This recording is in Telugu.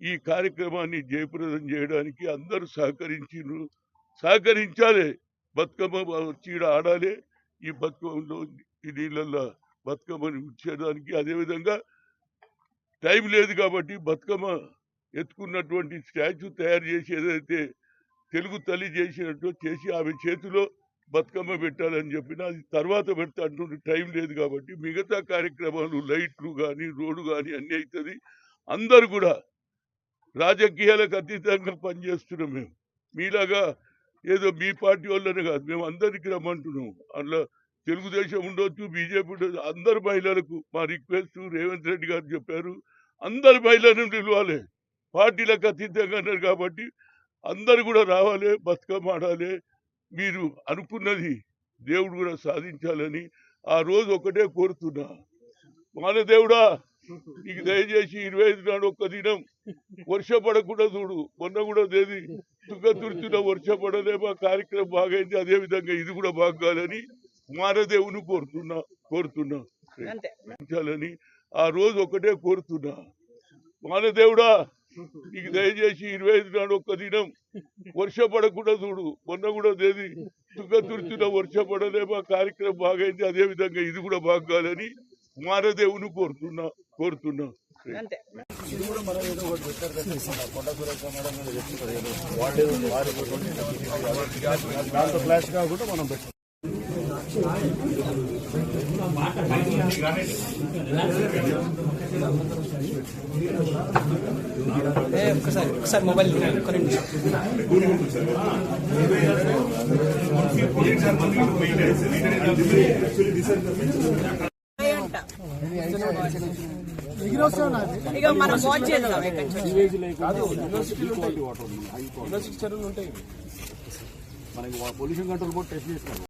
ఈ కార్యక్రమాన్ని జయప్రదం చేయడానికి అందరూ సహకరించారు సహకరించాలి. బతుకమ్మ చీడ ఆడాలి. ఈ బతుకమ్మలో ఈ నీళ్ళల్లో బతుకమ్మని ఉంచేయడానికి అదేవిధంగా టైం లేదు కాబట్టి బతుకమ్మ ఎత్తుకున్నటువంటి స్టాచ్యూ తయారు చేసి ఏదైతే తెలుగు తల్లి చేసినట్టు చేసి ఆమె చేతిలో బతుకమ్మ పెట్టాలని చెప్పిన అది తర్వాత పెడతా అంటుండే టైం లేదు కాబట్టి మిగతా కార్యక్రమాలు లైట్లు కానీ రోడ్డు కానీ అన్నీ అవుతుంది అందరు కూడా రాజకీయాలకు అతీతంగా పనిచేస్తున్నాం మేము. మీలాగా ఏదో మీ పార్టీ వాళ్ళనే కాదు మేము అందరికి రమ్మంటున్నాం. అందులో తెలుగుదేశం ఉండొచ్చు బీజేపీ ఉండొచ్చు అందరు మహిళలకు మా రిక్వెస్ట్ రేవంత్ రెడ్డి గారు చెప్పారు. అందరు మహిళలను నిలవాలి. పార్టీలకు అతీతంగా అన్నారు కాబట్టి అందరు కూడా రావాలి బతుకమ్మ ఆడాలి. మీరు అనుకున్నది దేవుడు కూడా సాధించాలని ఆ రోజు ఒకటే కోరుతున్నా. మానదేవుడా నీకు దయచేసి ఇరవై ఐదు నాడు ఒక్క దినం వర్షపడకుండా చూడు. మొన్న కూడా దేది తుంగతుర్తిలో వర్షపడలే మా కార్యక్రమం బాగైంది అదే విధంగా ఇది కూడా బాగాలని మానదేవుని కోరుతున్నా కోరుతున్నా. ఆ రోజు ఒకటే కోరుతున్నా. మానదేవుడా నీకు దయచేసి ఇరవై ఐదు నాడు ఒక్క దినం వర్షపడకుండా చూడు. మొన్న కూడా దేది తుంగతుర్తిలో వర్షపడలే మా కార్యక్రమం బాగైంది అదే విధంగా ఇది కూడా బాగాలని మానదేవుని కోరుతున్నా కోరుతున్నా. అంతే దాంతో ఫ్లాష్ కాకుండా మనం పెట్టాం ఒకసారి ఒకసారి మొబైల్ నిమిషం ఇక మనం వాచ్ చేద్దాం. యూనివర్సిటీ చెరువులు ఉంటాయి. మనకి పొల్యూషన్ కంట్రోల్ బోర్డు టెస్ట్ చేసినారు